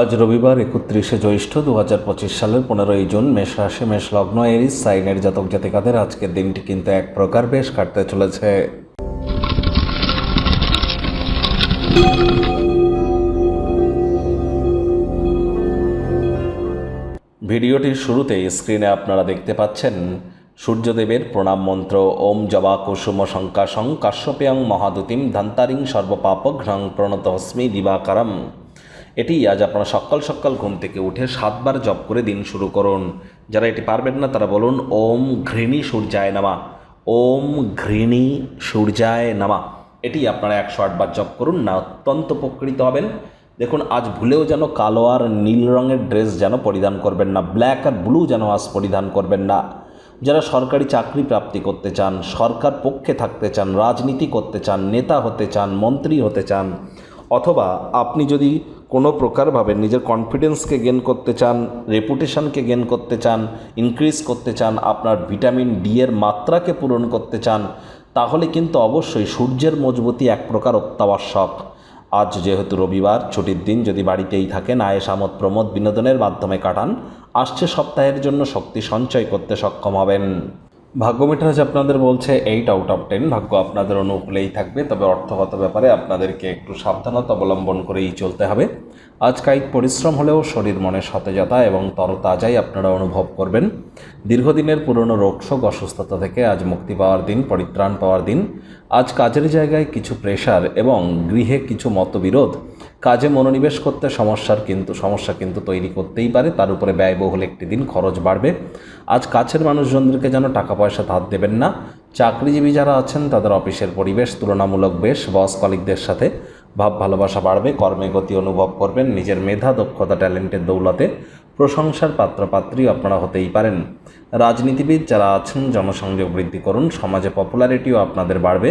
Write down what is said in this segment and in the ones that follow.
আজ রবিবার একত্রিশে জ্যৈষ্ঠ দু হাজার পঁচিশ সালের পনেরোই জুন মেষ রাশি, মেষ লগ্ন, এরিস, সাইনের জাতক জাতিকাদের আজকের দিনটি কিন্তু এক প্রকার বেশ কাটতে চলেছে। ভিডিওটির শুরুতেই স্ক্রিনে আপনারা দেখতে পাচ্ছেন সূর্যদেবের প্রণাম মন্ত্র, ওম জবা কুসুম শঙ্কাশং কাশ্যপেয়ং মহাদুতিম ধান্তারিং সর্বপাপ ঘ্রং প্রণত হস্মি দিবাকারম। এটি আজ আপনারা সকাল সকাল ঘুম থেকে উঠে সাতবার জপ করে দিন শুরু করুন। যারা এটি পারবেন না, তারা বলুন, ওম ঘৃণী সূর্যায় নামা। ওম ঘৃণী সূর্যায় নামা। এটি আপনারা একশো আটবার জপ করুন, না অত্যন্ত উপকৃত হবেন। দেখুন, আজ ভুলেও যেন কালো আর নীল রঙের ড্রেস যেন পরিধান করবেন না, ব্ল্যাক আর ব্লু যেন আজ পরিধান করবেন না। যারা সরকারি চাকরি প্রাপ্তি করতে চান, সরকার পক্ষে থাকতে চান, রাজনীতি করতে চান, নেতা হতে চান, মন্ত্রী হতে চান, অথবা আপনি যদি কোনো প্রকারভাবে নিজের কনফিডেন্সকে গেন করতে চান রেপুটেশনকে গেন করতে চান ইনক্রিজ করতে চান, আপনার ভিটামিন ডি এর মাত্রাকে পূরণ করতে চান, তাহলে কিন্তু অবশ্যই সূর্যের মজবুতি এক প্রকার অত্যাবশ্যক। আজ যেহেতু রবিবার, ছুটির দিন, যদি বাড়িতেই থাকেন আয়েস আমোদ, প্রমোদ বিনোদনের মাধ্যমে কাটান, আসছে সপ্তাহের জন্য শক্তি সঞ্চয় করতে সক্ষম হবেন। ভাগ্য মিটারাজ আপনাদের বলছে এইট আউট অফ টেন ভাগ্য আপনাদের অনুকূলেই থাকবে, তবে অর্থগত ব্যাপারে আপনাদেরকে একটু সাবধানতা অবলম্বন করেই চলতে হবে। আজ কায়িক পরিশ্রম হলেও শরীর মনে সতেজতা এবং তরতাজাই আপনারা অনুভব করবেন। দীর্ঘদিনের পুরনো রোগশোক অসুস্থতা থেকে আজ মুক্তি পাওয়ার দিন, পরিত্রাণ পাওয়ার দিন। আজ কাজের জায়গায় কিছু প্রেশার এবং গৃহে কিছু মতবিরোধ। কাজে মনোনিবেশ করতে সমস্যার কিন্তু, সমস্যা কিন্তু তৈরি করতেই পারে, তার উপরে ব্যয়বহুল একটি দিন খরচ বাড়বে। আজ কাছের মানুষজনদেরকে যেন টাকা পয়সা ধার দেবেন না, চাকরিজীবী যারা আছেন তাদের অফিসের পরিবেশ তুলনামূলক বেশ, বস কলিকদের সাথে ভাব ভালোবাসা বাড়বে, কর্মে গতি অনুভব করবেন, নিজের মেধা, দক্ষতা, ট্যালেন্টের দৌলতে প্রশংসার পাত্রপাত্রী আপনারা হতেই পারেন। রাজনীতিবিদ যারা আছেন, জনসংযোগ বৃদ্ধি করুন, সমাজে পপুলারিটিও আপনাদের বাড়বে।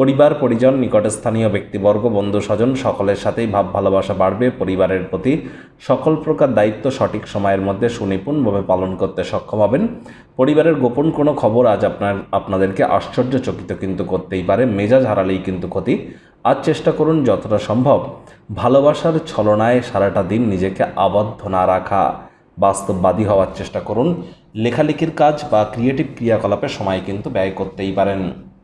পরিবার, পরিজন, নিকটস্থানীয় ব্যক্তিবর্গ, বন্ধু, স্বজন, সকলের সাথেই ভাব, ভালোবাসা বাড়বে। পরিবারের প্রতি সকল প্রকার দায়িত্ব সঠিক সময়ের মধ্যে সুনিপুণভাবে পালন করতে সক্ষম হবেন। পরিবারের গোপন কোনো খবর আজ আপনার, আপনাদেরকে আশ্চর্যচকিত কিন্তু করতেই পারে। মেজাজ হারালেই কিন্তু ক্ষতি। আজ চেষ্টা করুন যতটা সম্ভব ভালোবাসার ছলনায় সারাটা দিন নিজেকে আবদ্ধ না রাখা। বাস্তববাদী হওয়ার চেষ্টা করুন। লেখালেখির কাজ বা ক্রিয়েটিভ ক্রিয়াকলাপে সময় কিন্তু ব্যয় করতেই পারেন।